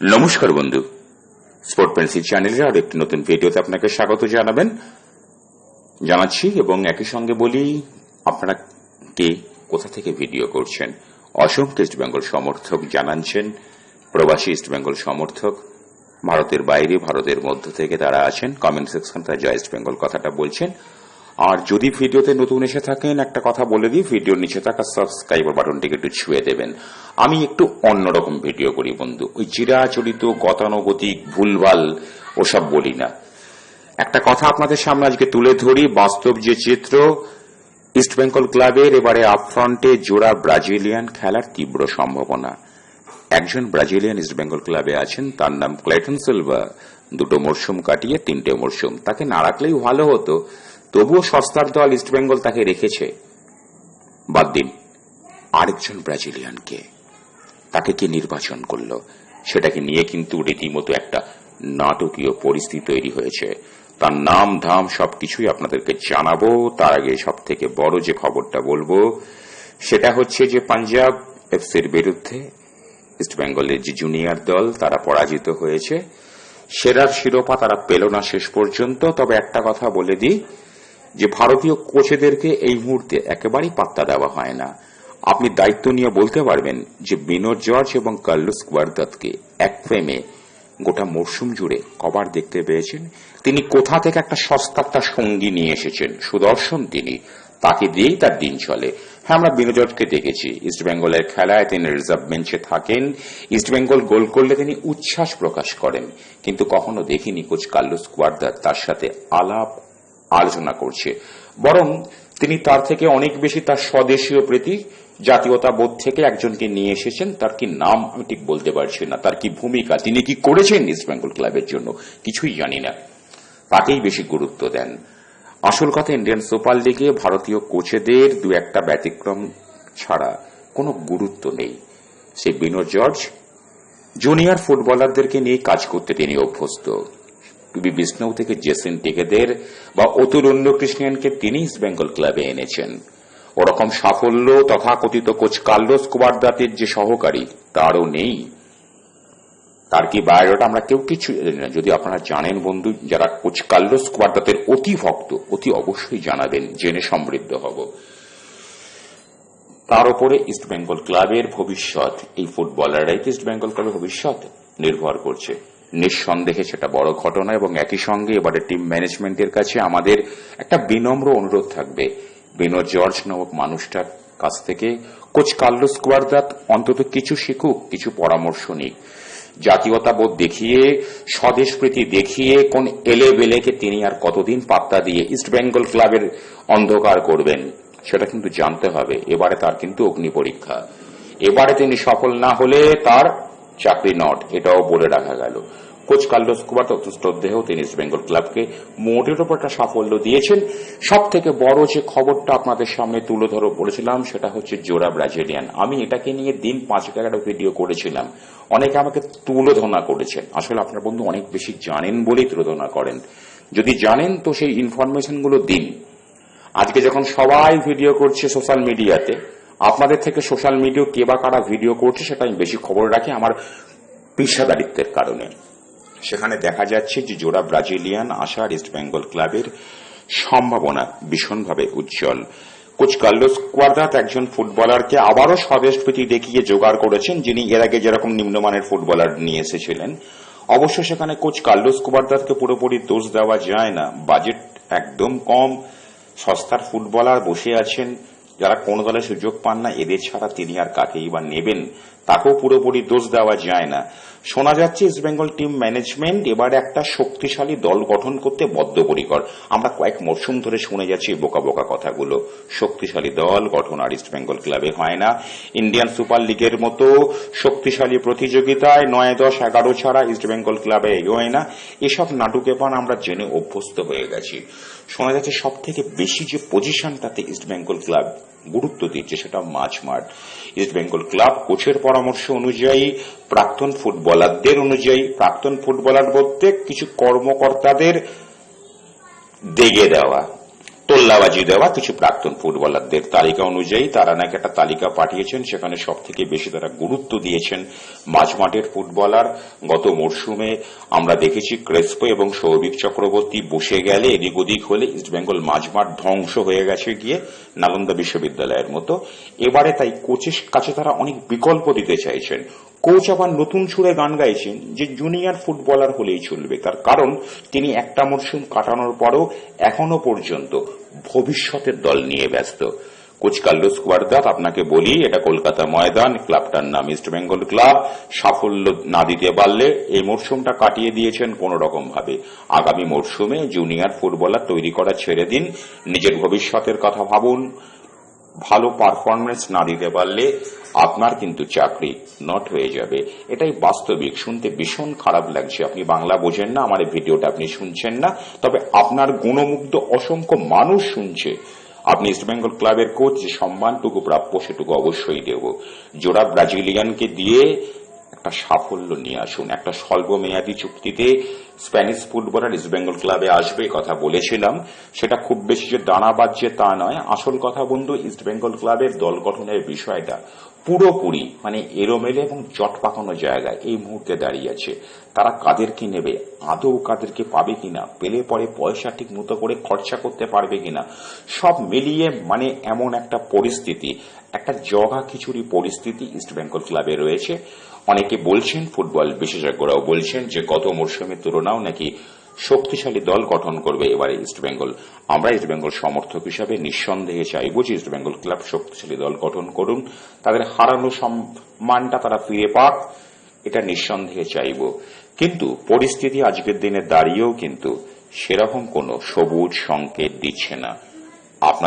নমস্কার বন্ধু। Sport pencil চ্যানেলের আর একটি নতুন ভিডিওতে আপনাকে স্বাগত জানাবেন। জানাচ্ছি এবং একই সঙ্গে বলি, আপনারা কে, কোথা থেকে ভিডিও করছেন? অসংখ্য ইস্ট বেঙ্গল সমর্থক জানাচ্ছেন, প্রবাসী ইস্ট বেঙ্গল সমর্থক, ভারতের বাইরে, ভারতের মধ্য থেকে তারা আছেন কমেন্ট সেকশন তারা জয় ইস্ট বেঙ্গল কথাটা বলছেন। আর যদি ভিডিওতে নতুন এসে থাকেন, একটা কথা বলে দিই, ভিডিওর নিচে থাকা সাবস্ক্রাইবার বাটনটিকে একটু ছুঁয়ে দেবেন। আমি একটু অন্যরকম ভিডিও করি বন্ধু। ওই চিরাচরিত, গতানুগতিক, ভুলভাল ওসব বলি না। একটা কথা আপনাদের সামনে আজকে তুলে ধরি, বাস্তব যে চিত্র ইস্ট বেঙ্গল ক্লাবের এবারে আপফ্রন্টে জোড়া ব্রাজিলিয়ান খেলার তীব্র সম্ভাবনা। একজন ব্রাজিলিয়ান ইস্ট বেঙ্গল ক্লাবে আছেন, তার নাম ক্লেটন সিলভা দুটো মরশুম কাটিয়ে তিনটে মরশুম। তাকে না রাখলেই ভালো হতো। তবুও সস্তার দল ইস্ট বেঙ্গল তাকে রেখেছে। বাদ দিন। আরেকজন ব্রাজিলিয়ানকে। তাকে কে নির্বাচন করল? সেটাকে নিয়ে কিন্তু রীতিমতো একটা নাটকীয় পরিস্থিতি তৈরি হয়েছে। তার নাম ধাম সবকিছুই আপনাদেরকে জানাব। তার আগে সব থেকে বড় যে খবরটা বলব, সেটা হচ্ছে যে পাঞ্জাব এফসির বিরুদ্ধে ইস্ট বেঙ্গলের যে জুনিয়র দল, তারা পরাজিত হয়েছে। সেরার শিরোপা তারা পেল না শেষ পর্যন্ত। তবে একটা কথা বলে দিই যে ভারতীয় কোচেদেরকে এই মুহূর্তে একেবারেই পাত্তা দেওয়া হয় না। আপনি দায়িত্ব নিয়ে বলতে পারবেন যে বিনোদ জর্জ এবং কার্লোস কুয়ারদাতকে এক ফ্রেমে গোটা মরশুম জুড়ে কবার দেখতে পেয়েছেন। তিনি কোথা থেকে একটা সস্তা সঙ্গী নিয়ে এসেছেন, সুদর্শন তিনি, তাকে দিয়েই তার দিন চলে। হ্যাঁ আমরা বিনোজটকে দেখেছি। ইস্ট বেঙ্গলের খেলায় তিনি রিজার্ভ বেঞ্চে থাকেন। ইস্ট বেঙ্গল গোল করলে তিনি উচ্ছ্বাস প্রকাশ করেন। কিন্তু কখনো দেখিনি কোচ কার্লোস কুয়ারদার তার সাথে আলাপ আলোচনা করছে। বরং তিনি তার থেকে অনেক বেশি তার স্বদেশীয় প্রীতি জাতীয়তা বোধ থেকে একজনকে নিয়ে এসেছেন। তার কি নাম আমি ঠিক বলতে পারছি না। তার কি ভূমিকা, তিনি কি করেছেন ইস্ট বেঙ্গল ক্লাবের জন্য, কিছুই জানি না। তাকেই বেশি গুরুত্ব দেন। আসল কথা ইন্ডিয়ান সুপার লিগে ভারতীয় কোচেদের দু একটা ব্যতিক্রম ছাড়া কোনো গুরুত্ব নেই। সে বিনোদ জর্জ জুনিয়র ফুটবলারদেরকে নিয়ে কাজ করতে তিনি অভ্যস্ত। টুবি বিষ্ণু থেকে জেসিন টিকেদের বা অতুল অন্য কৃষ্ণিয়ানকে তিনি ইস্ট বেঙ্গল ক্লাবে এনেছেন। ওরকম সাফল্য তথাকথিত কোচ কার্লোস কুবারদাতের যে সহকারী, তারও নেই। তার কি বায়োডাটা আমরা কেউ কিছু জানি না। যদি আপনারা জানেন বন্ধু, যারা কোচ কার্লোস কুবারদাতের অতি ভক্ত, অতি অবশ্যই জানাবেন, জেনে সমৃদ্ধ হব। তার উপরে ইস্ট বেঙ্গল ক্লাবের ভবিষ্যৎ, এই ফুটবলাররাই ইস্ট বেঙ্গল ক্লাবের ভবিষ্যৎ নির্ভর করছে। নিঃসন্দেহে সেটা বড় ঘটনা এবং একই সঙ্গে এবারে টিম ম্যানেজমেন্টের কাছে আমাদের একটা বিনম্র অনুরোধ থাকবে। বিনোদ জর্জ নামক মানুষটার কাছ থেকে, কোচ কার্লোস কুয়ারদাত অন্তত কিছু শিখুক, কিছু পরামর্শ নিক। জাতীয়তাবোধ দেখিয়ে, স্বদেশ প্রীতি দেখিয়ে, কোন এলে বেলেকে তিনি আর কতদিন পাত্তা দিয়ে ইস্ট বেঙ্গল ক্লাবের অন্ধকার করবেন? সেটা কিন্তু জানতে হবে। এবারে তার কিন্তু অগ্নি পরীক্ষা। এবারে তিনি সফল না হলে তার চাকরি নট, এটাও বলে রাখা গেল। কোচ কার্লোস কুমার শ্রদ্ধেহ তিনি ইস্ট বেঙ্গল ক্লাবকে মোটের ওপর একটা সাফল্য দিয়েছেন। সব থেকে বড় যে খবরটা আপনাদের সামনে তুলে ধরো বলেছিলাম, সেটা হচ্ছে জোড়া ব্রাজিলিয়ান। আমি এটাকে নিয়ে দিন পাঁচ একটা ভিডিও করেছিলাম। অনেকে আমাকে তুলোধনা করেছেন। আসলে আপনার বন্ধু অনেক বেশি জানেন বলেই তুলোধনা করেন। যদি জানেন তো সেই ইনফরমেশনগুলো দিন। আজকে যখন সবাই ভিডিও করছে সোশ্যাল মিডিয়াতে আপনাদের থেকে সোশ্যাল মিডিয়া কে বা কারা ভিডিও করছে সেটা আমি বেশি খবর রাখি আমার পেশাদারিত্বের কারণে। সেখানে দেখা যাচ্ছে যে জোড়া ব্রাজিলিয়ান আসার ইস্ট বেঙ্গল ক্লাবের সম্ভাবনা ভীষণভাবে উজ্জ্বল। কোচ কার্লোস কোয়ার্দাত একজন ফুটবলারকে আবারও স্বদেশ প্রীতি দেখিয়ে জোগাড় করেছেন, যিনি এর আগে যেরকম নিম্নমানের ফুটবলার নিয়ে এসেছিলেন। অবশ্য সেখানে কোচ কার্লোস কুবারদাতকে পুরোপুরি দোষ দেওয়া যায় না। বাজেট একদম কম। সস্তার ফুটবলার বসে আছেন যারা কোন দলে সুযোগ পান না এদের ছাড়া তিনি আর কাকেই বা নেবেন? তাকেও পুরোপুরি দোষ দেওয়া যায় না। শোনা যাচ্ছে ইস্ট বেঙ্গল টিম ম্যানেজমেন্ট এবার একটা শক্তিশালী দল গঠন করতে বদ্ধপরিকর। আমরা কয়েক মরশুম ধরে শুনে যাচ্ছি বোকা বোকা কথাগুলো। শক্তিশালী দল গঠন আর ইস্ট বেঙ্গল ক্লাবে হয় না। ইন্ডিয়ান সুপার লিগের মতো শক্তিশালী প্রতিযোগিতায় নয়, দশ, এগারো ছাড়া ইস্ট বেঙ্গল ক্লাবে এগোয় না। এসব নাটুকে পান আমরা জেনে অভ্যস্ত হয়ে গেছি। শোনা যাচ্ছে সব থেকে বেশি যে পজিশনটাতে ইস্ট বেঙ্গল ক্লাব গুরুত্ব দিচ্ছে সেটা মাছ মাঠ। ইস্ট বেঙ্গল ক্লাব কোচের পরামর্শ অনুযায়ী, প্রাক্তন ফুটবলারদের অনুযায়ী, প্রাক্তন ফুটবলার বলতে কিছু কর্মকর্তাদের দেগে দেওয়া। তোল্লাবাজি দেওয়া কিছু প্রাক্তন ফুটবলারদের তালিকা অনুযায়ী তারা নাকি একটা তালিকা পাঠিয়েছেন, সেখানে সব থেকে বেশি তারা গুরুত্ব দিয়েছেন মাঝমাঠের ফুটবলার। গত মরশুমে আমরা দেখেছি ক্রেসপো এবং সৌভিক চক্রবর্তী বসে গেলে এদিক ওদিক হলে ইস্টবেঙ্গল মাঝমাঠ ধ্বংস হয়ে গেছে গিয়ে নালন্দা বিশ্ববিদ্যালয়ের মতো। এবারে তাই কোচের কাছে তারা অনেক বিকল্প দিতে চাইছেন। কোচ আবার নতুন সুরে গান গাইছেন যে জুনিয়র ফুটবলার হলেই চলবে। তার কারণ, তিনি একটা মরশুম কাটানোর পরও এখনও পর্যন্ত ভবিষ্যতের দল নিয়ে ব্যস্ত। কোচ কার্লোস কুয়ারদাত আপনাকে বলি, এটা কলকাতা ময়দান, ক্লাবটার নাম ইস্ট বেঙ্গল ক্লাব। সাফল্য না দিতে পারলে এই মরশুমটা কাটিয়ে দিয়েছেন কোন রকম ভাবে আগামী মরশুমে জুনিয়র ফুটবলার তৈরি করা ছেড়ে দিন। নিজের ভবিষ্যতের কথা ভাবুন। ভালো পারফরমেন্স না দিতে পারলে আপনার কিন্তু চাকরি নট হয়ে যাবে। এটাই বাস্তবিক, শুনতে ভীষণ খারাপ লাগছে। আপনি বাংলা বোঝেন না, আমার ভিডিওটা আপনি শুনছেন না। তবে আপনার গুণমুগ্ধ অসংখ্য মানুষ শুনছে। আপনি ইস্টবেঙ্গল ক্লাবের কোচ যে সম্মানটুকু প্রাপ্য সেটুকু অবশ্যই দেব। জোড়া ব্রাজিলিয়ানকে দিয়ে একটা সাফল্য নিয়ে আসুন, একটা স্বল্পমেয়াদী চুক্তিতে স্প্যানিশ ফুটবলার ইস্টবেঙ্গল ক্লাবে আসবে কথা বলেছিলাম। সেটা খুব বেশি যে দাঁড়া বাজছে তা নয়। আসল কথা বন্ধু ইস্টবেঙ্গল ক্লাবের দল গঠনের বিষয়টা পুরোপুরি মানে এলোমেলো এবং জট পাকানো জায়গায় এই মুহূর্তে দাঁড়িয়ে আছে। তারা কাদেরকে নেবে? আদৌ কাদেরকে পাবে কিনা? পেলে পরে পয়সা ঠিক মতো করে খরচা করতে পারবে কিনা? সব মিলিয়ে মানে এমন একটা পরিস্থিতি, একটা জগা খিচুড়ি পরিস্থিতি ইস্টবেঙ্গল ক্লাবে রয়েছে। অনেকে বলছেন, ফুটবল বিশেষজ্ঞরাও বলছেন যে গত মরশুমের তুলনাও নাকি শক্তিশালী দল গঠন করবে এবারে ইস্টবেঙ্গল আমরা ইস্টবেঙ্গল সমর্থক হিসাবে নিঃসন্দেহে চাইব যে ইস্টবেঙ্গল ক্লাব শক্তিশালী দল গঠন করুন। তাদের হারানো সম্মানটা তারা ফিরে পাক, এটা নিঃসন্দেহে চাইব। কিন্তু পরিস্থিতি আজকের দিনে দাঁড়িয়েও কিন্তু সেরকম কোন সবুজ সংকেত দিচ্ছে না। আপনাদের